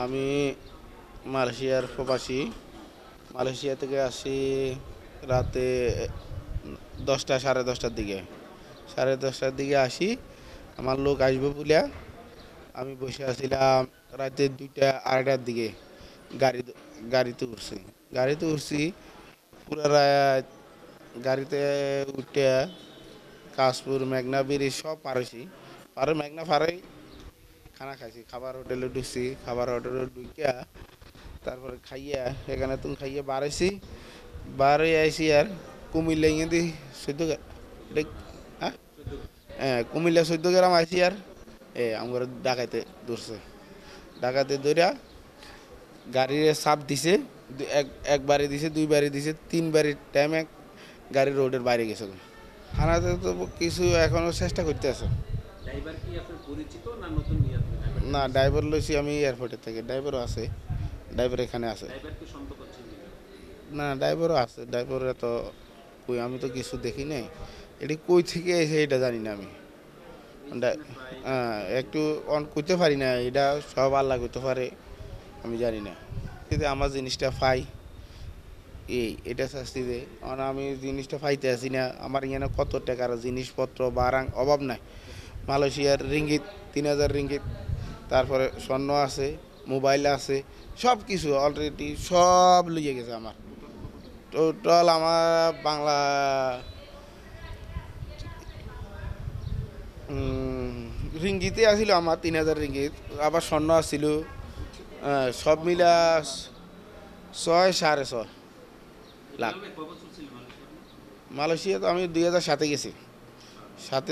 আমি মালয়েশিয়ার প্রবাসী। মালয়েশিয়া থেকে আসি রাতে দশটা, সাড়ে দশটার দিকে। সাড়ে দশটার দিকে আসি, আমার লোক আসবে বলে আমি বসে আছিলাম রাতে দুইটা, আড়াইটার দিকে গাড়ি, গাড়িতে উঠছি। গাড়িতে উঠছি, পুরা রাত গাড়িতে উঠে কাশপুর, মেঘনা, বিড়ি সব পারেছি পারে মেঘনা পারেই খানা খাইছি, খাবার হোটেলে ঢুকছি, খাবার হোটেলে ঢুকিয়া তারপরে খাইয়া এখানে তুমি খাইয়ে বাড়াইছি বাড়ে আইসি আর কুমিল্লা ইয়ে দি চোদ্দ হ্যাঁ? হ্যাঁ কুমিল্লা চোদ্দ গ্রাম আইসি আর এ আমার ডাকাইতে ধরছে। ডাকাতে ধরিয়া গাড়ির সাপ দিছে এক একবারে দিছে, দুই দুইবারে দিছে তিনবারের টাইমে গাড়ি রোডের বাইরে গেছে। থানাতে তো কিছু এখনও চেষ্টা করতে আছে। ড্রাইভার কি আপনার পরিচিত না নতুন নিয়ে আসবেন? না ড্রাইভার লইছি আমি এয়ারপোর্টের থেকে। ড্রাইভারও আছে। ড্রাইভার এখানে আছে? না ড্রাইভারও আছে। ড্রাইভার তো কই আমি তো কিছু দেখি নাই। এটি কই থেকে এসে এটা জানি না আমি। হ্যাঁ একটু অন করতে পারি না। এটা সব আল্লাহ করতে পারে আমি জানি না। কিন্তু আমার জিনিসটা পাই। এই এটা শাস্তি দে। কারণ আমি জিনিসটা পাইতে আসি না। আমার এখানে কত টাকার জিনিসপত্র বারাং অভাব নাই। মালয়েশিয়ার রিঙ্গিত, তিন হাজার রিঙ্গিত, তারপরে স্বর্ণ আছে, মোবাইল আছে সব কিছু অলরেডি সব লইয়ে গেছে আমার। টোটাল আমার বাংলা রিঙ্গিতে আসিল আমার, তিন হাজার রিঙ্গিত। আবার স্বর্ণ আসছিল সব মিলা ছয়, সাড়ে ছয় লাখ? মালয়েশিয়া তো আমি দুই হাজার সাতে গেছি। সাথে